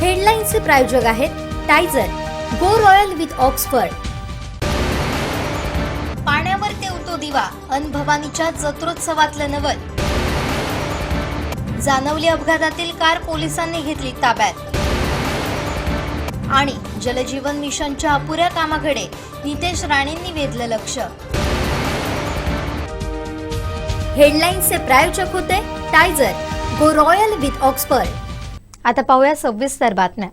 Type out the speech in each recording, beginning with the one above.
हेडलाईन्सचे प्रायोजक आहेत टायझर गो रॉयल विथ ऑक्सफर्ड. पाण्यावर तेवतो दिवा अनभवानीच्या जत्रोत्सवातलं नवल. जानवली अपघातातील कार पोलिसांनी घेतली ताब्यात. आणि जलजीवन मिशनच्या अपुऱ्या कामाकडे नितेश राणेंनी वेधलं लक्ष. हेडलाईन्सचे प्रायोजक होते टायझर गो रॉयल विथ ऑक्सफर्ड. आता पाहूया सविस्तर बातम्या.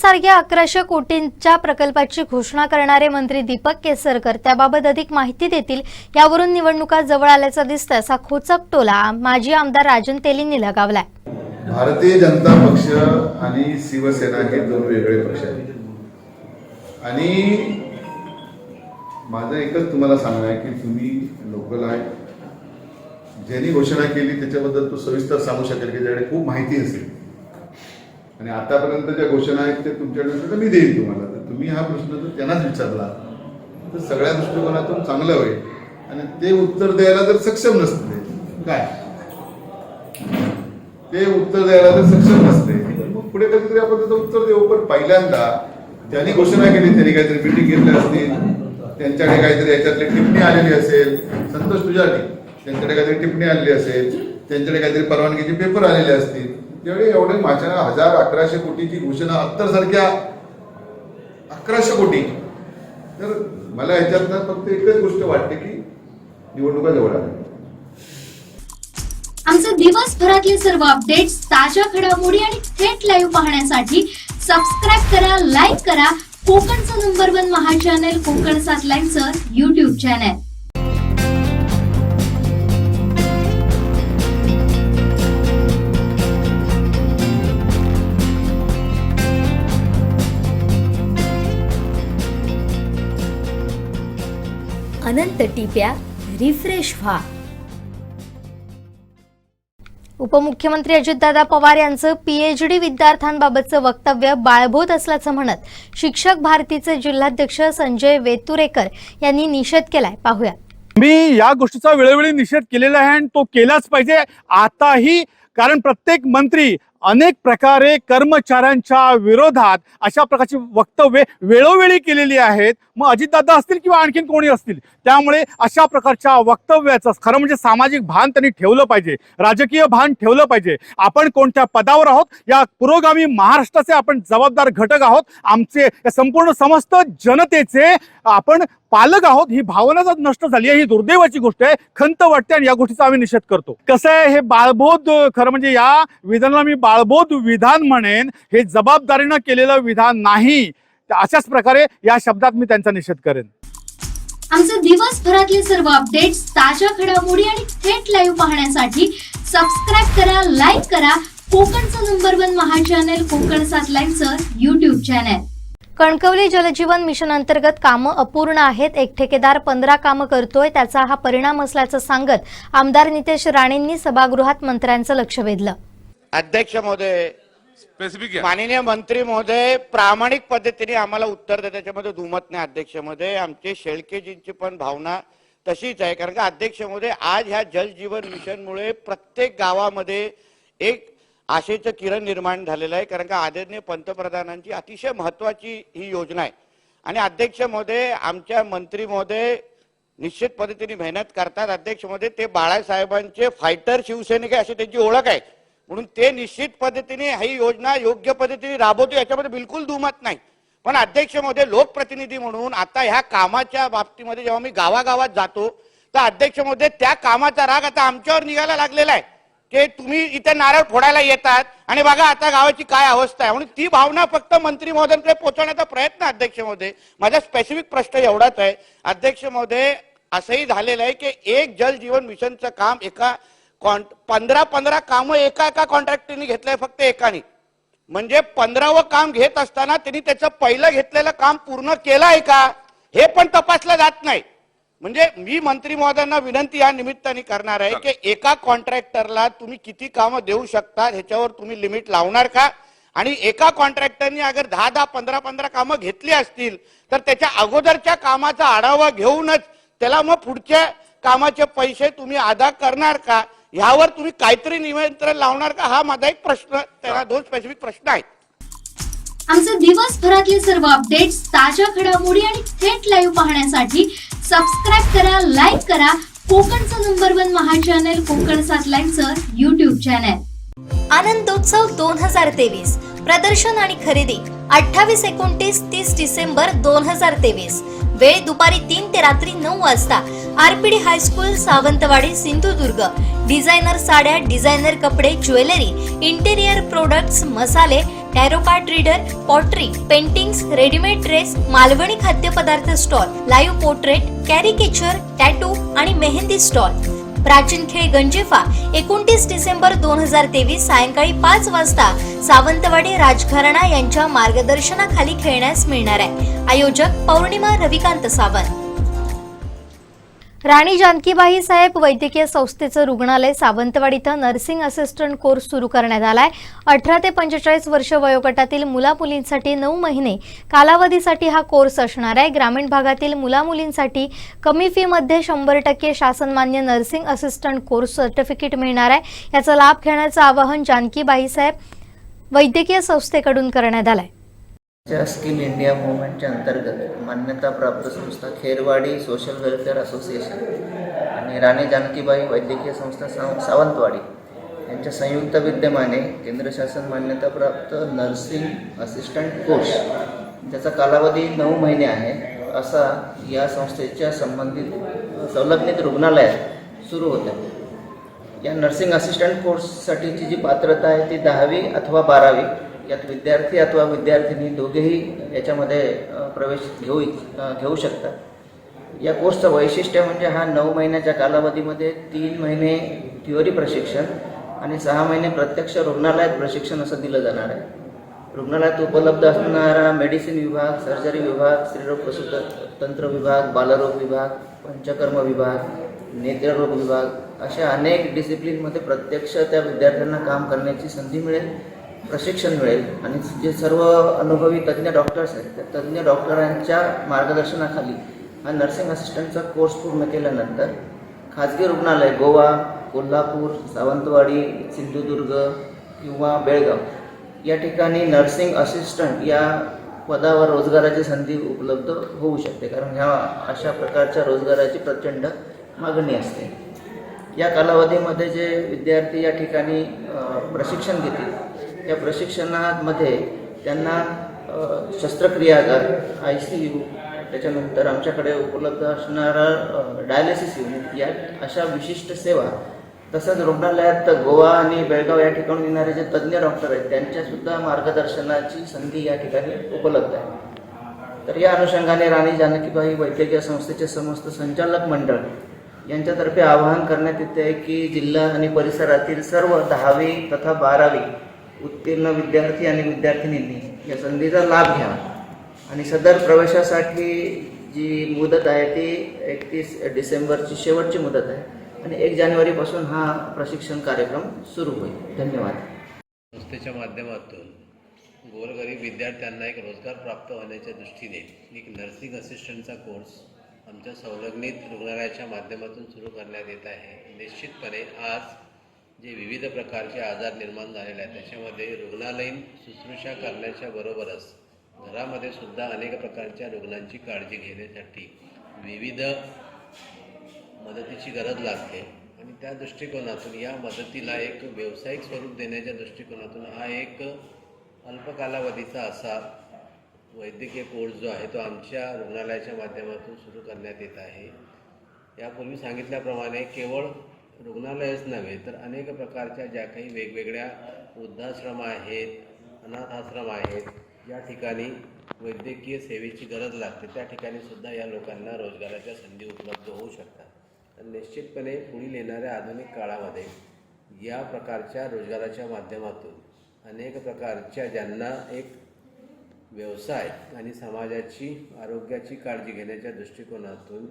सारख्या अकराशे कोटींच्या प्रकल्पाची घोषणा करणारे मंत्री दीपक केसरकर त्याबाबत अधिक माहिती देतील. यावरून निवडणुका जवळ आल्याचं दिसतं असा खोचक टोला माजी आमदार राजन तेलींनी लगावलाय भारतीय जनता पक्ष आणि शिवसेना हे दोन वेगळे पक्ष आहेत. आणि माझं एकच तुम्हाला सांगणं आहे की तुम्ही लोकल आहे ज्यांनी घोषणा केली त्याच्याबद्दल तो सविस्तर सांगू शकेल की ज्याकडे खूप माहिती असेल. आणि आतापर्यंत ज्या घोषणा आहेत ते तुमच्याकडे तर मी देईन तुम्हाला. तर तुम्ही हा प्रश्न जर त्यांनाच विचारला. तर सगळ्या दृष्टिकोनातून चांगलं होईल. आणि ते उत्तर द्यायला जर सक्षम नसते काय? ते उत्तर द्यायला जर सक्षम नसते मग पुढे कधीतरी आपण त्याचं उत्तर देऊ. पण पहिल्यांदा ज्यांनी घोषणा केली त्यांनी काहीतरी मिटिंग घेतली असतील त्यांच्याकडे काहीतरी याच्यातली टिप्पणी आलेली असेल. संतोष तुझ्याकडे त्यांच्याकडे काहीतरी टिप्पणी आलेली असेल. त्यांच्याकडे काहीतरी परवानगीचे पेपर आलेले असतील. जेवढे एवढे माझ्या हजार अकराशे कोटीची घोषणा अत्तर सारख्या अकराशे कोटी. तर मला ह्याच्यातनं फक्त एकच गोष्ट वाटते की निवडणुका जवळ आल्या. आमचे दिवसभरातील सर्व अपडेट्स ताज्या घडामोडी आणि थेट लाईव्ह पाहण्यासाठी सबस्क्राईब करा लाईक करा. कोकणचं नंबर वन महा चॅनल कोकण सात लाईनचं युट्यूब चॅनल अनंत टिप्या रिफ्रेश व्हा. उपमुख्यमंत्री अजितदादा पवार यांचं पीएचडी विद्यार्थ्यांबाबतचं वक्तव्य बाळबोध असल्याचं म्हणत शिक्षक भारतीचे जिल्हाध्यक्ष संजय वेतुरेकर यांनी निषेध केलाय. पाहूया. मी या गोष्टीचा वेळोवेळी निषेध केलेला आहे आणि तो केलाच पाहिजे आताही कारण प्रत्येक मंत्री अनेक प्रकारे कर्मचाऱ्यांच्या विरोधात अशा प्रकारची वक्तव्ये वेळोवेळी केलेली आहेत. मग अजितदादा असतील किंवा आणखीन कोणी असतील? त्यामुळे अशा प्रकारच्या वक्तव्याचं खरं म्हणजे सामाजिक भान त्यांनी ठेवलं पाहिजे. राजकीय भान ठेवलं पाहिजे. आपण कोणत्या पदावर आहोत? या पुरोगामी महाराष्ट्राचे आपण जबाबदार घटक आहोत. आमचे या संपूर्ण समस्त जनतेचे आपण पालक आहोत ही भावनाच नष्ट झाली आहे ही दुर्दैवाची गोष्ट आहे. खंत वाटते आणि या गोष्टीचा आम्ही निषेध करतो. कसं आहे हे बाळबोध खरं म्हणजे या विधानाला मी बाळबोध विधान म्हणेन हे जबाबदारीनं केलेलं विधान नाही. अशाच प्रकारे या शब्दात मी त्यांचा निषेध करेन. आमचे दिवसभरातले सर्व अपडेट्स ताज्या घडामोडी आणि थेट लाईव्ह पाहण्यासाठी सबस्क्राईब करा लाईक करा. कोकणचं नंबर वन महा चॅनल कोकण सात लाईनचं युट्यूब चॅनल कणकवली जलजीवन मिशन अंतर्गत कामं अपूर्ण आहेत. एक ठेकेदार पंधरा कामं करतोय. त्याचा हा परिणाम असल्याचं सांगत आमदार नितेश राणेंनी सभागृहात मंत्र्यांचं लक्ष वेधलं. अध्यक्ष महोदय स्पेसिफिक आहे माननीय मंत्री महोदय प्रामाणिक पद्धतीने आम्हाला उत्तर द्या त्याच्यामध्ये दुमत नाही अध्यक्ष महोदय. आमचे शेळकेजींची पण भावना तशीच आहे. कारण का अध्यक्ष महोदय आज ह्या जल जीवन मिशनमुळे प्रत्येक गावामध्ये एक आशेचं किरण निर्माण झालेलं आहे कारण का आदरणीय पंतप्रधानांची अतिशय महत्वाची ही योजना आहे. आणि अध्यक्ष महोदय आमच्या मंत्री महोदय निश्चित पद्धतीने मेहनत करतात. अध्यक्ष महोदय ते बाळासाहेबांचे फायटर शिवसैनिक आहे अशी त्यांची ओळख आहे. म्हणून ते निश्चित पद्धतीने ही योजना योग्य पद्धतीने राबवतो याच्यामध्ये बिलकुल दुमत नाही. पण अध्यक्ष महोदय लोकप्रतिनिधी म्हणून आता ह्या कामाच्या बाबतीमध्ये जेव्हा मी गावागावात जातो तर अध्यक्ष महोदय त्या कामाचा राग आता आमच्यावर निघायला लागलेला आहे. की तुम्ही इथे नारळ फोडायला येतात आणि बघा आता गावाची काय अवस्था आहे. म्हणून ती भावना फक्त मंत्री महोदयांकडे पोहोचवण्याचा प्रयत्न अध्यक्ष महोदय. माझा स्पेसिफिक प्रश्न एवढाच आहे. अध्यक्ष महोदय असंही झालेलं आहे की एक जल जीवन मिशनचं काम एका कॉन पंधरा पंधरा कामं एका एका कॉन्ट्रॅक्टरनी घेतलंय फक्त एकाने. म्हणजे पंधरावं काम घेत असताना त्यांनी त्याचं पहिलं घेतलेलं काम पूर्ण केलं आहे का? हे पण तपासलं जात नाही. म्हणजे मी मंत्री महोदयांना विनंती या निमित्ताने करणार आहे की एका कॉन्ट्रॅक्टरला तुम्ही किती कामं देऊ शकता ह्याच्यावर तुम्ही लिमिट लावणार का? आणि एका कॉन्ट्रॅक्टरनी अगर दहा दहा पंधरा पंधरा कामं घेतली असतील तर त्याच्या अगोदरच्या कामाचा आढावा घेऊनच त्याला मग पुढच्या कामाचे पैसे तुम्ही अदा करणार का? ह्यावर तुम्ही काहीतरी नियंत्रण लावणार का? हा माझा एक प्रश्न त्याला दोन स्पेसिफिक प्रश्न आहेत. आमचे दिवसभरातले सर्व अपडेट्स ताज्या घडामोडी आणि थेट लाईव्ह पाहण्यासाठी सबस्क्राईब करा लाईक करा. कोकणचं नंबर वन महा चॅनल कोकण सातलाईनचं युट्यूब चॅनल आनंदोत्सव दोन हजार तेवीस. प्रदर्शन आणि खरेदी अठ्ठावीस एकोणतीस तीस डिसेंबर दोन हजार तेवीस. वेळ दुपारी तीन ते रात्री नऊ वाजता. RPD high school Sawantwadi Sindhudurg. Designer साड्या डिझायनर कपडे ज्वेलरी इंटेरियर प्रोडक्ट्स मसाले tarot card reader pottery paintings readymade dress Malvani खाद्यपदार्थ stall live portrait caricature tattoo आणि मेहंदी स्टॉल प्राचीन खेळ गंजिफा एकोणतीस डिसेंबर दोन हजार तेवीस सायंकाळी पाच वाजता सावंतवाडी राजघराणा यांच्या मार्गदर्शनाखाली खेळण्यास मिळणार आहे. आयोजक पौर्णिमा रविकांत सावंत. राणी जानकीबाई साहेब वैद्यकीय संस्थेचं रुग्णालय सावंतवाडी इथं नर्सिंग असिस्टंट कोर्स सुरू करण्यात आलाय. अठरा ते पंचेचाळीस वर्ष वयोगटातील मुलामुलींसाठी नऊ महिने कालावधीसाठी हा कोर्स असणार आहे. ग्रामीण भागातील मुलामुलींसाठी कमी फीमध्ये शंभर टक्के शासनमान्य नर्सिंग असिस्टंट कोर्स सर्टिफिकेट मिळणार आहे. याचा लाभ घेण्याचं आवाहन जानकीबाई साहेब वैद्यकीय संस्थेकडून करण्यात आलंय. च्या स्किल इंडिया मुवमेंटच्या अंतर्गत मान्यताप्राप्त संस्था खेरवाडी सोशल वेलफेअर असोसिएशन आणि राणी जानकीबाई वैद्यकीय संस्था साव सावंतवाडी यांच्या संयुक्त विद्यमाने केंद्र शासन मान्यताप्राप्त नर्सिंग असिस्टंट कोर्स ज्याचा कालावधी नऊ महिने आहे. असा या संस्थेच्या संबंधित संलग्नित रुग्णालयात सुरू होतं या नर्सिंग असिस्टंट कोर्ससाठीची जी पात्रता आहे ती दहावी अथवा बारावी यात विद्यार्थी अथवा विद्यार्थिनी दोघेही याच्यामध्ये प्रवेश घेऊ इच्छ- घेऊ शकतात. या कोर्सचं वैशिष्ट्य म्हणजे हा नऊ महिन्याच्या कालावधीमध्ये तीन महिने थिओरी प्रशिक्षण आणि सहा महिने प्रत्यक्ष रुग्णालयात प्रशिक्षण असं दिलं जाणार आहे. रुग्णालयात उपलब्ध असणारा मेडिसिन विभाग सर्जरी विभाग स्त्रीरोग प्रसूत तंत्र विभाग बालरोग विभाग पंचकर्म विभाग नेत्ररोग विभाग अशा अनेक डिसिप्लिनमध्ये प्रत्यक्ष त्या विद्यार्थ्यांना काम करण्याची संधी मिळेल. प्रशिक्षण मिळेल आणि जे सर्व अनुभवी तज्ज्ञ डॉक्टर्स आहेत त्या तज्ज्ञ डॉक्टरांच्या मार्गदर्शनाखाली हा नर्सिंग असिस्टंटचा कोर्स पूर्ण केल्यानंतर खाजगी रुग्णालय गोवा कोल्हापूर सावंतवाडी सिंधुदुर्ग किंवा बेळगाव या ठिकाणी नर्सिंग असिस्टंट या पदावर रोजगाराची संधी उपलब्ध होऊ शकते. कारण ह्या अशा प्रकारच्या रोजगाराची प्रचंड मागणी असते. या कालावधीमध्ये जे विद्यार्थी या ठिकाणी प्रशिक्षण घेतील त्या प्रशिक्षणामध्ये त्यांना शस्त्रक्रियागार आय सी यू त्याच्यानंतर आमच्याकडे उपलब्ध असणारा डायलिसिस युनिट या अशा विशिष्ट सेवा तसंच रुग्णालयात गोवा आणि बेळगाव या ठिकाणी येणारे जे तज्ज्ञ डॉक्टर आहेत त्यांच्यासुद्धा मार्गदर्शनाची संधी या ठिकाणी उपलब्ध आहे. तर या अनुषंगाने राणी जानकीबाई वैद्यकीय संस्थेचे समस्त संचालक मंडळ यांच्यातर्फे आवाहन करण्यात येते आहे की जिल्हा आणि परिसरातील सर्व दहावी तथा बारावी उत्तीर्ण विद्यार्थी आणि विद्यार्थिनींनी या संधीचा लाभ घ्यावा. आणि सदर प्रवेशासाठी जी मुदत आहे ती एकतीस डिसेंबरची शेवटची मुदत आहे. आणि एक जानेवारीपासून हा प्रशिक्षण कार्यक्रम सुरू होईल. धन्यवाद. संस्थेच्या माध्यमातून गोरगरीब विद्यार्थ्यांना एक रोजगार प्राप्त होण्याच्या दृष्टीने एक नर्सिंग असिस्टंटचा कोर्स आमच्या संलग्नित रुग्णालयाच्या माध्यमातून सुरू करण्यात येत आहे. निश्चितपणे आज जे विविध प्रकारचे आजार निर्माण झालेले आहेत त्याच्यामध्ये रुग्णालयीन शुश्रूषा करण्याच्या बरोबरच घरामध्ये सुद्धा अनेक प्रकारच्या रुग्णांची काळजी घेण्यासाठी विविध मदतीची गरज लागते. आणि त्या दृष्टिकोनातून या मदतीला एक व्यावसायिक स्वरूप देण्याच्या दृष्टिकोनातून हा एक अल्पकालावधीचा असा वैद्यकीय कोर्स जो आहे तो आमच्या रुग्णालयाच्या माध्यमातून सुरू करण्यात येत आहे. यापूर्वी सांगितल्याप्रमाणे केवळ रुग्णालयच नव्हे तर अनेक प्रकारच्या ज्या काही वेगवेगळ्या वृद्धाश्रम आहेत अनाथाश्रम आहेत या ठिकाणी वैद्यकीय सेवेची गरज लागते. त्या ठिकाणी सुद्धा या लोकांना रोजगाराच्या संधी उपलब्ध होऊ शकतात. तर निश्चितपणे पुढील येणाऱ्या आधुनिक काळामध्ये या प्रकारच्या रोजगाराच्या माध्यमातून अनेक प्रकारच्या ज्यांना एक व्यवसाय आणि समाजाची आरोग्याची काळजी घेण्याच्या दृष्टिकोनातून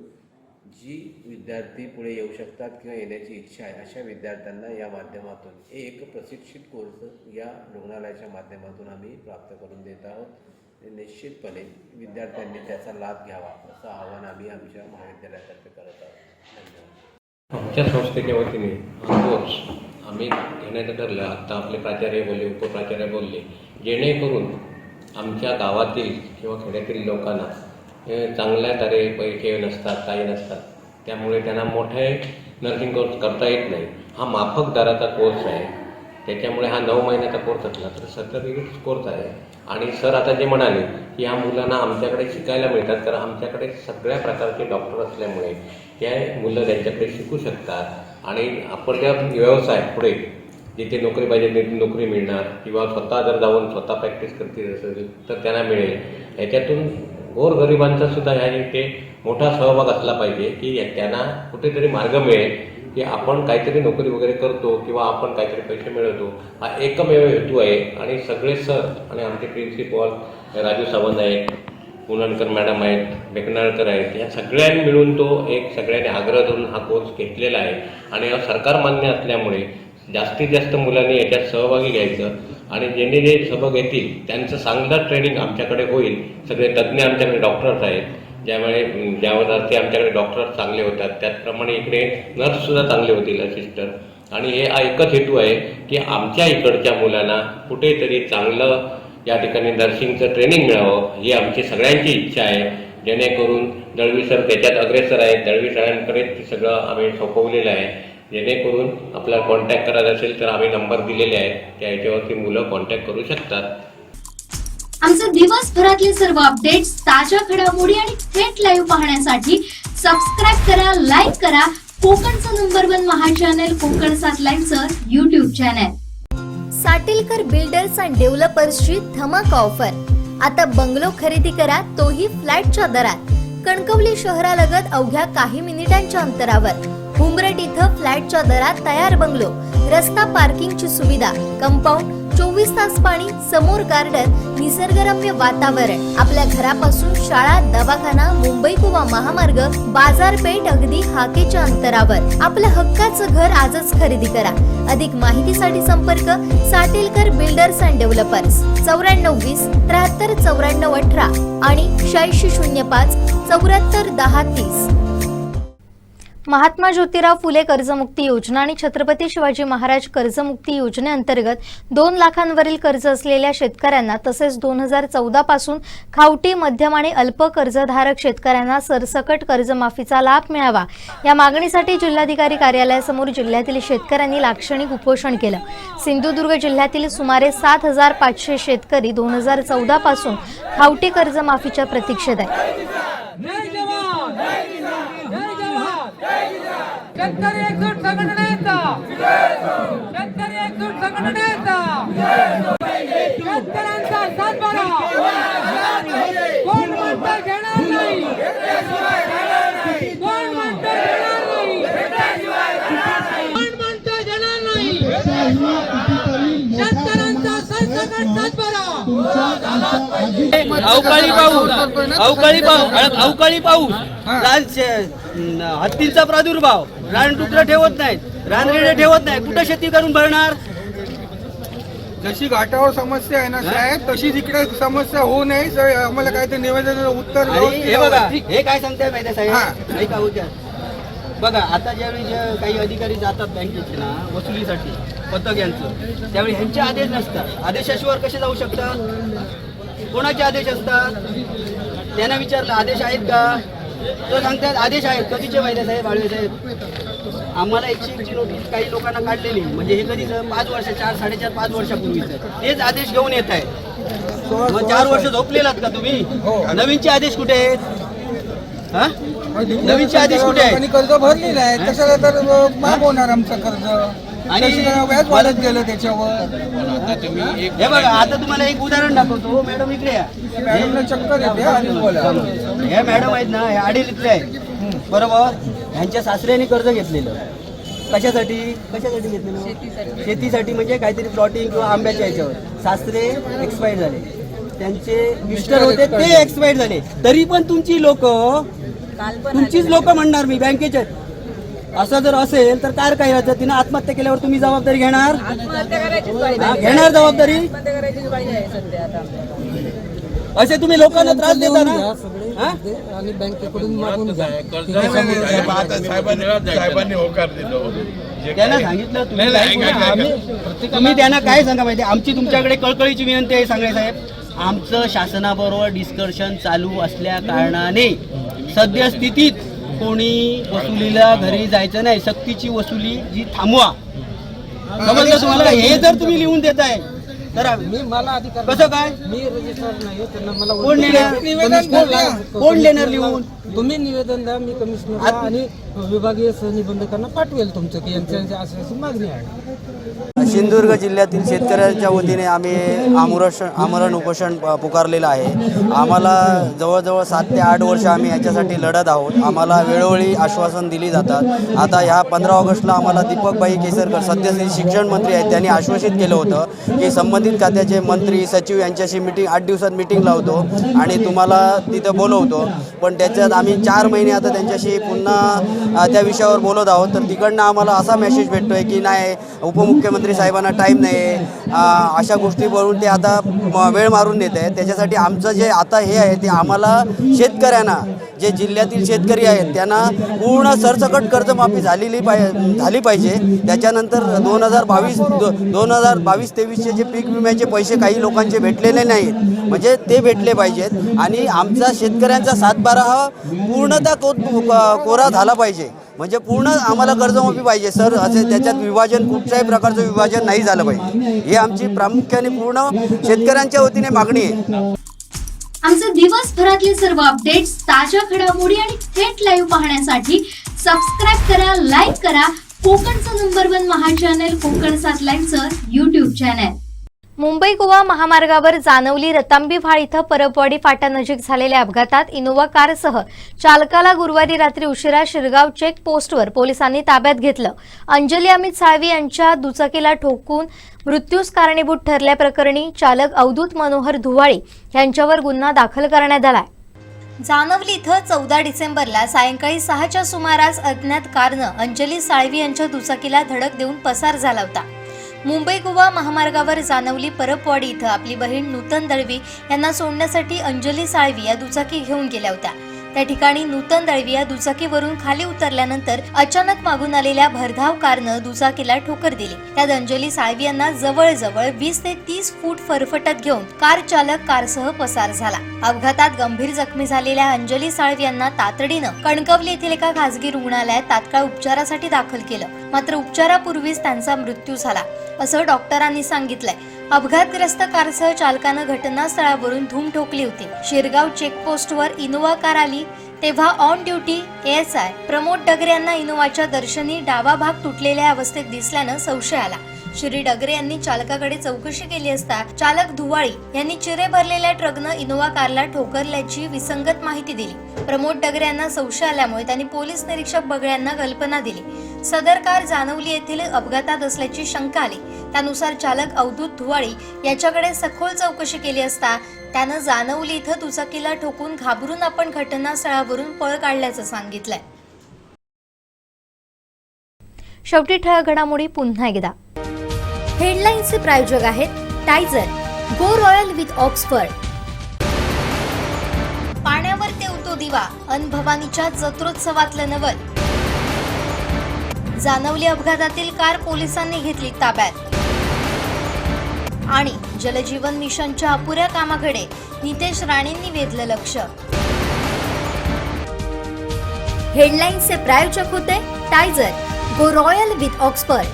जी विद्यार्थी पुढे येऊ शकतात किंवा येण्याची इच्छा आहे अशा विद्यार्थ्यांना या माध्यमातून एक प्रशिक्षित कोर्स या रुग्णालयाच्या माध्यमातून आम्ही प्राप्त करून देत आहोत. आणि निश्चितपणे विद्यार्थ्यांनी त्याचा लाभ घ्यावा असं आवाहन आम्ही आमच्या महाविद्यालयातर्फे करत आहोत. धन्यवाद. आमच्या संस्थेच्या वतीने कोर्स आम्ही घेण्याचं ठरलं आत्ता आपले प्राचार्य बोलले उपप्राचार्य बोलले जेणेकरून आमच्या गावातील किंवा खेड्यातील लोकांना हे चांगल्या तऱ्हे पैसे नसतात काही नसतात. त्यामुळे त्यांना मोठे नर्सिंग कोर्स करता येत नाही. हा माफक दराचा कोर्स आहे. त्याच्यामुळे हा नऊ महिन्याचा कोर्स असला तर सर्टिफिकेट कोर्स आहे. आणि सर आता जे म्हणाले की ह्या मुलांना आमच्याकडे शिकायला मिळतात कारण आमच्याकडे सगळ्या प्रकारचे डॉक्टर असल्यामुळे त्या मुलं त्यांच्याकडे शिकू शकतात. आणि आपण त्या व्यवसाय पुढे जिथे नोकरी पाहिजे तिथे नोकरी मिळणार. किंवा स्वतः जर जाऊन स्वतः प्रॅक्टिस करतील असेल तर त्यांना मिळेल. याच्यातून गोरगरिबांचा सुद्धा ह्या इथे मोठा सहभाग असला पाहिजे की त्यांना कुठेतरी मार्ग मिळेल की आपण काहीतरी नोकरी वगैरे करतो किंवा आपण काहीतरी पैसे मिळवतो. हा एकमेव हेतू आहे आणि सगळे सर आणि आमचे प्रिन्सिपॉल राजू सावंत आहेत पुणणकर मॅडम आहेत बेकनाळकर आहेत या सगळ्यांनी मिळून तो एक सगळ्यांनी आग्रह धरून हा कोर्स घेतलेला आहे. आणि हा सरकार मान्य असल्यामुळे जास्तीत जास्त मुलांनी याच्यात सहभागी घ्यायचं. आणि ज्यांनी जे सबक घेतील त्यांचं चांगलं ट्रेनिंग आमच्याकडे होईल. सगळे तज्ज्ञ आमच्याकडे डॉक्टर्स आहेत. ज्यामुळे ज्यावर ते आमच्याकडे डॉक्टर्स चांगले होतात त्याचप्रमाणे इकडे नर्ससुद्धा चांगले होतील असिस्टंट आणि हे एकच हेतू आहे की आमच्या इकडच्या मुलांना कुठेतरी चांगलं या ठिकाणी नर्सिंगचं ट्रेनिंग मिळावं ही आमची सगळ्यांची इच्छा आहे. जेणेकरून दळवी सर त्याच्यात अग्रेसर आहेत. दळवी सरांकडे ते सगळं आम्ही सोपवलेलं आहे. जेणेकरून आपल्याला कॉन्टॅक्ट करायचा असेल तर आम्ही नंबर दिलेले आहेत. त्या याच्यावरती मुलं कॉन्टॅक्ट करू शकतात. आमचे दिवसभरातले सर्व अपडेट्स ताज्या घडामोडी आणि थेट लाईव्ह पाहण्यासाठी सबस्क्राईब करा लाईक करा. कोकणचं नंबर वन महा चॅनल कोकण सात लाईव्हचं YouTube channel Satilkar builders and डेव्हलपर्सची धमाका ऑफर आता बंगलो खरेदी करा तोही फ्लॅटच्या दरात. कणकवली शहरालगत अवघ्या काही मिनिटांच्या अंतरावर. उमरट इथं फ्लॅटच्या दरात तयार बंगलो. रस्ता पार्किंगची सुविधा कंपाऊंड चोवीस तास पाणी समोर गार्डन निसर्गरम्य वातावरण. आपल्या घरापासून शाळा दवाखाना मुंबई गोवा महामार्ग बाजारपेठ अगदी हाकेच्या अंतरावर. आपलं हक्काचं घर आजच खरेदी करा. अधिक माहितीसाठी संपर्क साटेलकर बिल्डर्स अँड डेव्हलपर्स. चौऱ्याण्णव वीस त्र्याहत्तर चौऱ्याण्णव अठरा आणि शहाऐंशी शून्य पाच चौऱ्याहत्तर दहा तीस. महात्मा ज्योतिराव फुले कर्जमुक्ती योजना आणि छत्रपती शिवाजी महाराज कर्जमुक्ती योजनेअंतर्गत दोन लाखांवरील कर्ज असलेल्या शेतकऱ्यांना तसेच दोन हजार चौदा पासून खावटी मध्यम आणि अल्प कर्जधारक शेतकऱ्यांना सरसकट कर्जमाफीचा लाभ मिळावा. या मागणीसाठी जिल्हाधिकारी कार्यालयासमोर जिल्ह्यातील शेतकऱ्यांनी लाक्षणिक उपोषण केलं. सिंधुदुर्ग जिल्ह्यातील सुमारे सात हजार पाचशे शेतकरी दोन हजार चौदा पासून खावटी कर्जमाफीच्या प्रतीक्षेत आहेत. शेतकरी एकजूट संघटनेचा. शेतकरी एकजूट संघटनेचा. शेतकऱ्यांचा अवकाळी पाऊस. अवकाळी पाऊस. अवकाळी पाऊस. रान हत्तींचा प्रादुर्भाव. रान तुकडं ठेवत नाहीत. रानरेडे ठेवत नाही कुठं शेती करून भरणार? जशी घाटावर समस्या आहे ना साहेब तशीच इकडे समस्या होऊ नये आम्हाला काहीतरी निवेदन उत्तर हे बघा हे काय सांगताय माहिती हा. साहेब? ऐका उद्या. बघा आता ज्यावेळी जे काही अधिकारी जातात बँकेचे ना वसुलीसाठी पथक यांचं त्यावेळी ह्यांचे आदेश नसतात. आदेशाशिवाय कसे जाऊ शकतात? कोणाचे आदेश असतात? त्यांना विचारलं आदेश आहेत का? तो सांगतात आदेश आहेत. कधीचे माहिती साहेब आळवे साहेब? आम्हाला एकशे एकची नोटीस काही लोकांना काढलेली. म्हणजे हे कधीच पाच वर्ष चार साडेचार पाच वर्षापूर्वीच. तेच आदेश घेऊन येत आहे मग चार वर्ष झोपलेलात का तुम्ही? नवीनचे आदेश कुठे आहेत? हा? नवीनचे आदेश कुठे आणि कर्ज भरलेलं आहे. कशाला तर माफ होणार आमचं कर्ज? आणि व्याज वाढत गेलं त्याच्यावर. हे बघा आता तुम्हाला एक उदाहरण दाखवतो. मॅडम इकडे या. मॅडमला चक्कर येते आणि बोला. हे मॅडम आहेत ना हे अडील इथले आहेत. बरोबर? ह्यांच्या सासऱ्याने कर्ज घेतलेलं. कशासाठी? कशासाठी घेतलेलं? शेतीसाठी. म्हणजे काहीतरी प्लॉटिंग किंवा आंब्याच्या ह्याच्यावर. सासरे एक्सपायर झाले. त्यांचे मिस्टर होते ते एक्सपायर झाले. तरी पण तुमची लोक तुमचीच लोक म्हणणार मी बँकेचे. असं जर असेल तर काय करायचं तिनं आत्महत्या केल्यावर तुम्ही जबाबदारी घेणार? हा, घेणार जबाबदारी? असे तुम्ही लोकांना त्रास देता ना? हा? आणि बँकेकडून मागून घ्या. साहेबांनी होकार दिलो त्यांना सांगितलं तुम्ही काय बोला, आम्ही- तुम्ही त्यांना काय सांगा माहिती आमची तुमच्याकडे कळकळीची विनंती आहे सांगाय साहेब आमचं शासनाबरोबर डिस्कशन चालू असल्या कारणाने सद्यस्थितीत कोणी वसुलीला घरी जायचं नाही सक्तीची वसुली जी थांबवा. समजलं तुम्हाला? हे जर तुम्ही लिहून देताय तर मी मला अधिकार कसं काय? मी रजिस्टर नाही त्यांना मला कोण देणार? कोण देणार लिहून? तुम्ही निवेदन द्या मी कमिशनरला आणि विभागीय सहनिबंधकांना पाठवेल तुमचं की यांच्या अशी अशी मागणी आहे. सिंधुदुर्ग जिल्ह्यातील शेतकऱ्यांच्या वतीने आम्ही आमरण आमरण उपोषण पुकारलेलं आहे. आम्हाला जवळजवळ सात ते आठ वर्ष आम्ही याच्यासाठी लढत आहोत. आम्हाला वेळोवेळी आश्वासन दिली जातात. आता ह्या पंधरा ऑगस्टला आम्हाला दीपकबाई केसरकर सध्याचे शिक्षण मंत्री आहेत त्यांनी आश्वासित केलं होतं की संबंधित खात्याचे मंत्री सचिव यांच्याशी मिटिंग आठ दिवसात मिटिंग लावतो आणि तुम्हाला तिथं बोलवतो. पण त्याच्यात आम्ही चार महिने आता त्यांच्याशी पुन्हा त्या विषयावर बोलत आहोत. तर तिकडनं आम्हाला असा मेसेज भेटतोय की नाही उपमुख्यमंत्री साहेबांना टाईम नाही अशा गोष्टी बोलून ते आता वेळ मारून देत आहे त्याच्यासाठी आमचं जे आता हे आहे ते आम्हाला शेतकऱ्यांना जे जिल्ह्यातील शेतकरी आहेत त्यांना पूर्ण सरसकट कर्जमाफी झालेली पाहि झाली पाहिजे. त्याच्यानंतर दोन हजार बावीस दोन हजार बावीस तेवीसचे जे पीक विम्याचे पैसे काही लोकांचे भेटलेले नाहीत. म्हणजे ते भेटले पाहिजेत. आणि आमचा शेतकऱ्यांचा सातबारा हा पूर्णतः को कोरा झाला पाहिजे. म्हणजे पूर्ण आम्हाला कर्जमाफी पाहिजे सर. असे त्याच्यात विभाजन कुठल्याही प्रकारचं विभाजन नाही झालं पाहिजे. ही आमची प्रामुख्याने पूर्ण शेतकऱ्यांच्या वतीने मागणी आहे. आमचे दिवसभरातले सर्व अपडेट्स ताज्या घडामोडी आणि थेट लाईव्ह पाहण्यासाठी सबस्क्राईब करा लाईक करा. कोकणचं नंबर वन महा चॅनल कोकण सात लाईव्हचं युट्यूब चॅनल मुंबई गोवा महामार्गावर जानवली रतांबीफाळ इथं परबवाडी फाट्यानजीक झालेल्या अपघातात इनोव्हा कारसह चालकाला गुरुवारी रात्री उशिरा शिरगाव चेक पोस्टवर पोलिसांनी ताब्यात घेतलं. अंजली अमित साळवी यांच्या दुचाकीला ठोकून मृत्यूस कारणीभूत ठरल्याप्रकरणी चालक अवधूत मनोहर धुवाळी यांच्यावर गुन्हा दाखल करण्यात आलाय. जानवली इथं चौदा डिसेंबरला सायंकाळी सहाच्या सुमारास अज्ञात कारनं अंजली साळवी यांच्या दुचाकीला धडक देऊन पसार झाला होता. मुंबई गोवा महामार्गावर जानवली परपवाडी इथं आपली बहीण नूतन दळवी यांना सोडण्यासाठी अंजली साळवी या दुचाकी घेऊन गेल्या होत्या. त्या ठिकाणी नूतन दळवी या दुचाकीवरून खाली उतरल्यानंतर अचानक मागून आलेल्या भरधाव कारनं दुचाकीला ठोकर दिली. त्यात अंजली साळवी यांना जवळजवळ वीस ते तीस फूट फरफटत घेऊन कार चालक कारसह पसार झाला. अपघातात गंभीर जखमी झालेल्या अंजली साळवी यांना तातडीनं कणकवली येथील एका खासगी रुग्णालयात तात्काळ उपचारासाठी दाखल केलं. मात्र उपचारापूर्वीच त्यांचा मृत्यू झाला असं डॉक्टरांनी सांगितलंय. अपघातग्रस्त कारसह चालकानं घटनास्थळावरून धूम ठोकली होती. शिरगाव चेकपोस्टवर इनोव्हा कार आली तेव्हा ऑन ड्युटी आय प्रमोद डगरे यांना इनोव्हाच्या दर्शनी डावा भाग तुटलेल्या अवस्थेत दिसल्यानं संशय आला. श्री डगरे यांनी चालकाकडे चौकशी केली असता चालक धुवाळी यांनी चिरे भरलेल्या ट्रकनं इनोव्हा कारला ठोकरल्याची विसंगत माहिती दिली. प्रमोद डगरे यांना संशय आल्यामुळे त्यांनी पोलीस निरीक्षक बगळ्यांना कल्पना दिली. सदर कार जानवली येथील अपघातात असल्याची शंका आली. त्यानुसार चालक अवधूत धुवाळी याच्याकडे सखोल चौकशी केली असता त्यानं जानवली इथं दुचाकीला ठोकून घाबरून आपण घटनास्थळावरून पळ काढल्याचं सांगितलंय. शेवटी ठळक घडामोडी पुन्हा एकदा. हेडलाईन्सचे प्रायोजक आहेत टायझर गो रॉयल विथ ऑक्सफर्ड. पाण्यावर तेवतो दिवा अन भवानीच्या जत्रोत्सवातलं नवल. जानवली अपघातातील कार पोलिसांनी घेतली ताब्यात. आणि जलजीवन मिशनच्या अपुऱ्या कामाकडे नितेश राणेंनी वेधलं लक्ष. हेडलाईन्सचे प्रायोजक होते टायझर गो रॉयल विथ ऑक्सफर्ड.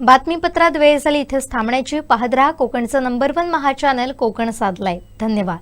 बातमीपत्रात वेळ झाली इथेच थांबण्याची. पाहत राहा कोकणचं नंबर वन महा चॅनल कोकण साधलाय धन्यवाद.